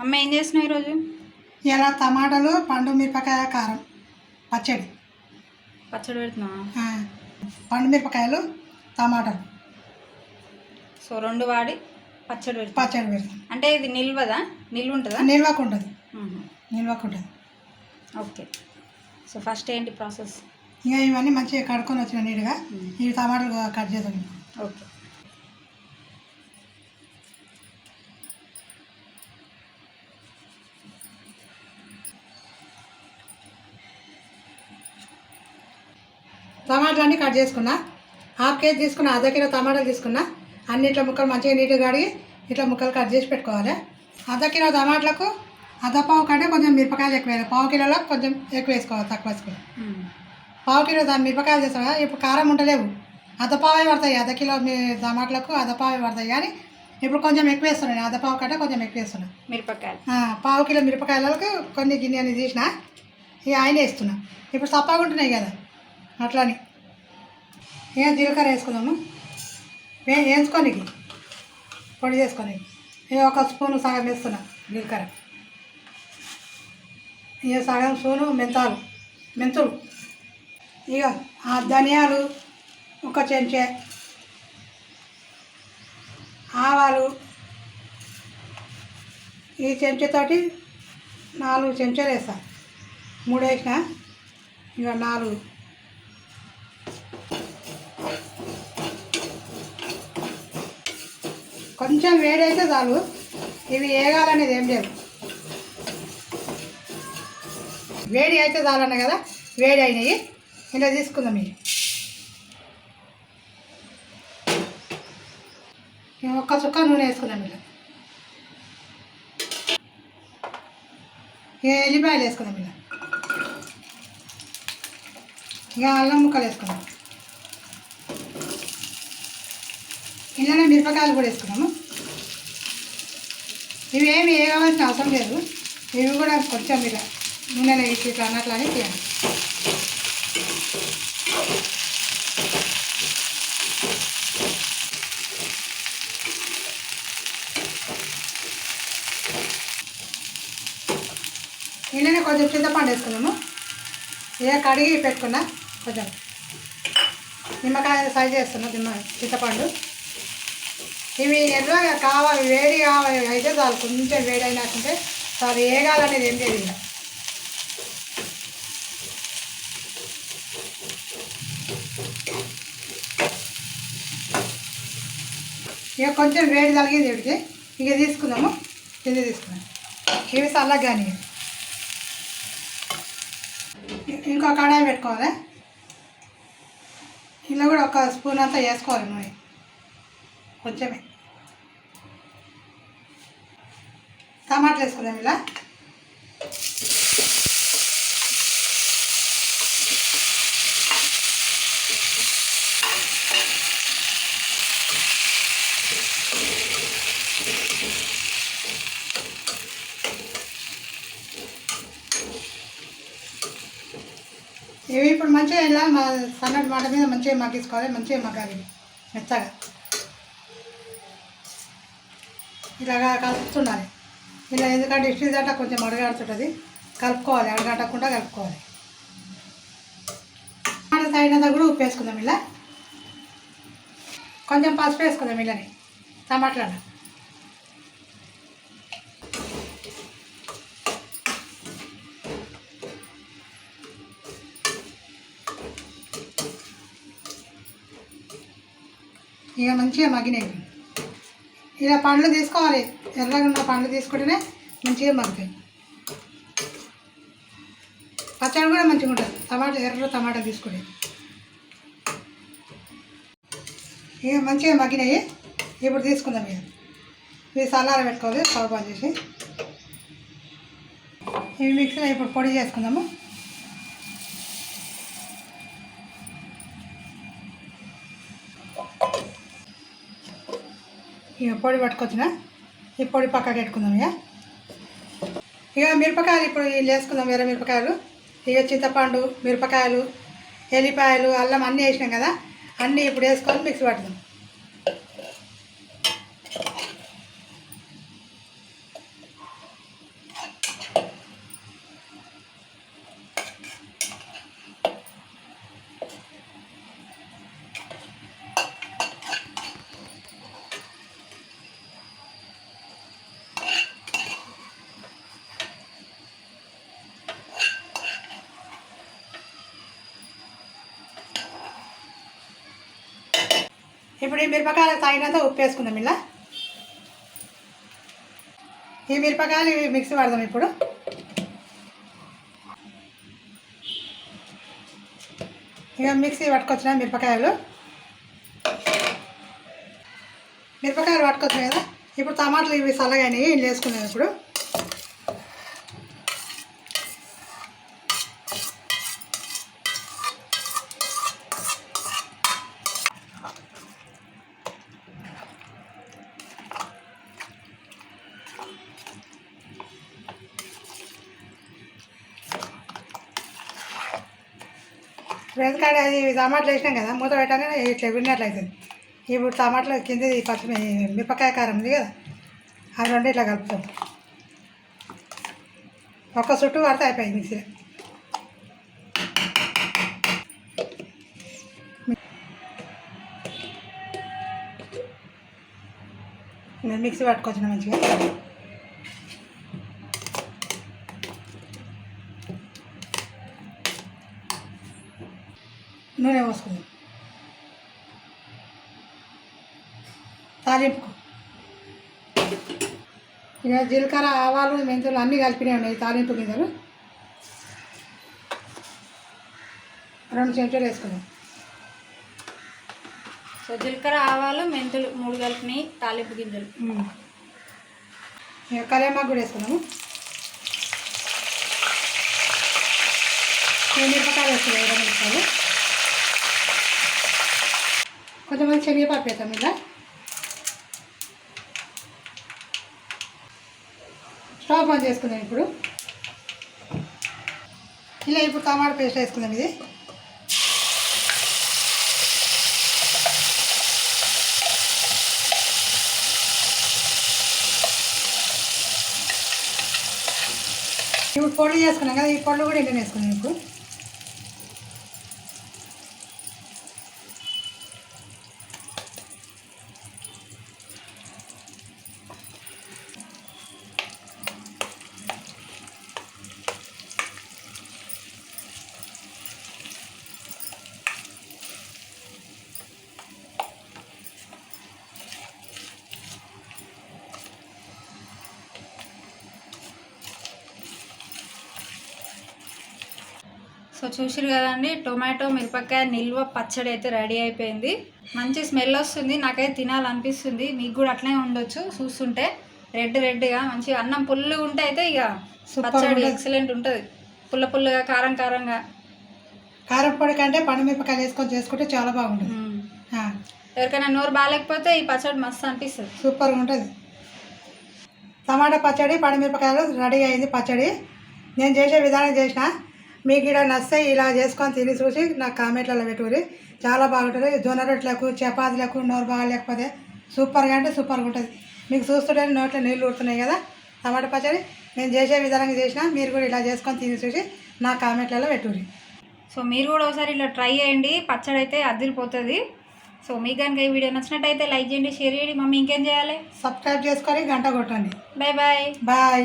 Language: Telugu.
అమ్మ ఏం చేసినావు ఈరోజు? ఇలా టమాటాలు పండు మిరపకాయ కారం పచ్చడి. పచ్చడి పెడుతున్నావా? ఆ, పండు మిరపకాయలు టమాటాలు. సో రెండు వాడి పచ్చడి పెడుతున్నా పచ్చడి పెడతాం అంటే ఇది నిల్వదా? నిల్వ ఉంటుందా నిల్వకు ఉంటుంది. నిల్వకు ఉంటుంది ఓకే. సో ఫస్ట్ ఏంటి ప్రాసెస్? ఇక ఇవన్నీ మంచిగా కడుక్కొని వచ్చిన నీట్గా ఇవి టమాటాలు కట్ చేద్దాం. ఓకే. టమాటాలు అన్నీ కట్ చేసుకున్నా. హాఫ్ కేజీ తీసుకున్నా అర్ధ కిలో టమాటాలు తీసుకున్నా. అన్ని ఇట్లా ముక్కలు మంచిగా నీట్గా కడిగి ఇట్లా ముక్కలు కట్ చేసి పెట్టుకోవాలి. అర్ధ కిలో టమాటాలకు అర్ధ పావు కంటే కొంచెం మిరపకాయలు ఎక్కువ వేయాలి. పావు కిలోలో కొంచెం ఎక్కువ వేసుకోవాలి తక్కువ వేసుకోవాలి. పావు కిలో దాని మిరపకాయలు చేస్తాం కదా ఇప్పుడు కారం ఉండలేవు. అర్ధ పావే పడతాయి అర్ధ కిలో మీ టమాటాలకు అర్ధ పావే పడతాయి. కానీ ఇప్పుడు కొంచెం ఎక్కువ వేస్తున్నాను అర్ధ పావు కంటే కొంచెం ఎక్కువ వేస్తున్నాను. మిరపకాయలు. పావు కిలో మిరపకాయలకు కొన్ని గిన్నెలు తీసిన ఇక ఆయన వేస్తున్నా. ఇప్పుడు సప్పగా ఉంటున్నాయి కదా అట్లని. ఇక జీలకర్ర వేసుకుందాము? వే వేయించుకొని పొడి చేసుకొని ఇక ఒక స్పూను సగం వేస్తున్నా జీలకర్ర. ఇక సగం స్పూను మెంతాలు. మెంతులు. ఇక ఆ ధనియాలు ఒక చెంచా ఆవాలు. ఈ చెంచాతోటి నాలుగు చెంచాలు వేస్తా. మూడు వేసిన. ఇక నాలుగు కొంచెం వేడైతే చాలు. ఇవి వేగాలనేది ఏం లేదు. వేడి అయితే చాలన్న కదా? వేడి అయినాయి. ఇలా తీసుకుందాం ఇవి. ఇక ఒక్క చుక్క నూనె వేసుకుందాం ఇలా. ఇక ఎల్లిపాయలు వేసుకుందాం ఇలా. ఇక అల్లం ముక్కలు వేసుకుందాం. ఇలానే మిరపకాయలు కూడా వేసుకున్నాము. ఇవి ఏమి వేయవలసిన అవసరం లేదు. ఇవి కూడా కొంచెం ఇలా నూనెలో వేసి ఇట్లా అన్నట్లని చేయాలి. ఇలానే కొంచెం చింతపండు వేసుకున్నాము. ఇక కడిగి పెట్టుకున్నా కొంచెం నిమ్మకాయ సైజ్ చేస్తున్నా నిమ్మ చింతపండు. ఇవి ఎర్రగా కావాలి వేడి కావాలి అయితే చాలు. కొంచెం వేడి అయినాకంటే చాలు. ఏగాలనేది ఏం లేదు ఇలా ఇక కొంచెం వేడి తలిగింది వీడికి ఇక తీసుకుందాము. కింద తీసుకున్నాం ఇవి చల్లగా కానీ ఇంకో కడాయి పెట్టుకోవాలి. ఇలా కూడా ఒక స్పూన్ అంతా వేసుకోవాలి నూనె. కొంచెమే. టమాటాలు వేసుకుందాం ఇలా. ఇవి ఇప్పుడు మంచిగా ఇలా మా సన్నటి మాట మీద మంచిగా మగ్గించుకోవాలి మంచిగా మగ్గాలి మెత్తగా. ఇలాగా కలుపుతుండాలి. ఇలా ఎందుకంటే ఇడ్లీ దాట కొంచెం అడగాడుతుంటుంది కలుపుకోవాలి అడగట్టకుండా కలుపుకోవాలి. తగినంత కూడా ఉప్పు వేసుకుందాం ఇలా. కొంచెం పసుపు వేసుకుందాం ఇలాని. టమాటాలను ఇక మంచిగా మగ్గినాయి. ఇలా పండ్లు తీసుకోవాలి. ఎర్రగా ఉన్న పండ్లు తీసుకుంటేనే మంచిగా మగ్గుతాయి. పచ్చడి కూడా మంచిగా ఉంటుంది. టమాటా ఎర్ర టమాటా తీసుకుని ఇక మంచిగా మగ్గినాయి. ఇప్పుడు తీసుకుందాం ఇక. ఇవి సలార పెట్టుకోవాలి స్టవ్ బంద్ చేసి. ఇవి మిక్సీలో ఇప్పుడు పొడి చేసుకుందాము. ఇక పొడి పట్టుకొచ్చినా. ఈ పొడి పక్కకు పెట్టుకుందాం ఇక ఇక మిరపకాయలు ఇప్పుడు వేసుకుందాం వేరే మిరపకాయలు. ఇక చింతపండు మిరపకాయలు ఎల్లిపాయలు అల్లం అన్నీ వేసినాం కదా అన్నీ ఇప్పుడు వేసుకొని మిక్సీ పట్టుదాం. ఇప్పుడు ఈ మిరపకాయలకు తగినంత ఉప్పు వేసుకుందాం ఇలా. ఈ మిరపకాయలు ఇవి మిక్సీ పడదాం ఇప్పుడు. ఇక మిక్సీ పట్టుకొచ్చిన మిరపకాయలు. మిరపకాయలు పట్టుకొచ్చాయి కదా? ఇప్పుడు టమాటాలు ఇవి చల్లగాని వేసుకున్నాను ఇప్పుడు. ఎందుకంటే అది టమాటాలు వేసినాం కదా మూత పెట్టగానే ఇట్లా విన్నట్లు అవుతుంది ఇప్పుడు టమాటాలు కింద పచ్చి మిరపకాయ కారం ఉంది కదా అవి రెండు ఇట్లా కలుపుతాం. ఒక్క చుట్టూ పడితే అయిపోయింది మిక్సీ. మిక్సీ పట్టుకొచ్చిన మంచిగా. నూనె పోసుకుందాం. తాలింపుకు ఇక జీలకర్ర ఆవాలు మెంతులు అన్నీ కలిపినాయి ఉన్నాయి తాలింపు గింజలు. రెండు చెంచాలు వేసుకుందాం. సో జీలకర్ర ఆవాలు మెంతులు మూడు కలిపినాయి తాలింపు గింజలు. ఇక కరివేపాకు కూడా వేసుకున్నాము మిరపకాయలు వేసుకున్నాం ఇరవై మిరపకాయలు. కొంతమంది శనగపప్పు వేస్తాం ఇలా స్టవ్ ఆన్ చేసుకుందాం ఇప్పుడు. ఇలా ఇప్పుడు టమాటా పేస్ట్ వేసుకుందాం ఇది. ఇప్పుడు పొడి చేసుకున్నాం కదా ఈ పొడులు కూడా ఇంటిని వేసుకున్నాం ఇప్పుడు. సో చూసిరు కదండి టొమాటో మిరపకాయ నిల్వ పచ్చడి అయితే రెడీ అయిపోయింది. మంచి స్మెల్ వస్తుంది నాకైతే తినాలనిపిస్తుంది. మీకు కూడా అట్లనే ఉండొచ్చు చూస్తుంటే రెడ్ రెడ్గా మంచిగా అన్నం పుల్లుగా ఉంటే అయితే ఇక పచ్చడి. ఎక్సలెంట్ ఉంటుంది. పుల్ల పుల్లగా కారం కారంగా. కారం పొడి కంటే పండు మిరపకాయలు వేసుకొని చేసుకుంటే చాలా బాగుంటుంది. ఎవరికైనా నోరు బాగాలేకపోతే ఈ పచ్చడి మస్తు అనిపిస్తుంది. సూపర్గా ఉంటుంది. టమాటా పచ్చడి పండుమిరపకాయలు రెడీ అయింది పచ్చడి. నేను చేసే విధానం చేసిన. మీకు ఇక్కడ నచ్చితే ఇలా చేసుకొని తిని చూసి నాకు కామెంట్లలో పెట్టుకుని చాలా బాగుంటుంది. జొన్న రొట్టెలకు చపాతీలకు నోరు బాగాలేకపోతే సూపర్గా అంటే సూపర్గా ఉంటుంది. మీకు చూస్తుంటే నోట్లో నీళ్ళు ఊరుతున్నాయి కదా టమాటా పచ్చడి నేను చేసే విధానంగా చేసిన మీరు కూడా ఇలా చేసుకొని తిని చూసి నా కామెంట్లలో పెట్టుకుని. సో మీరు కూడా ఒకసారి ఇలా ట్రై చేయండి పచ్చడి అయితే అదిరిపోతుంది. సో మీకు కనుక ఈ వీడియో నచ్చినట్టయితే లైక్ చేయండి షేర్ చేయండి. మమ్మీ ఇంకేం చేయాలి? సబ్స్క్రైబ్ చేసుకొని గంట కొట్టండి. Bye bye bye.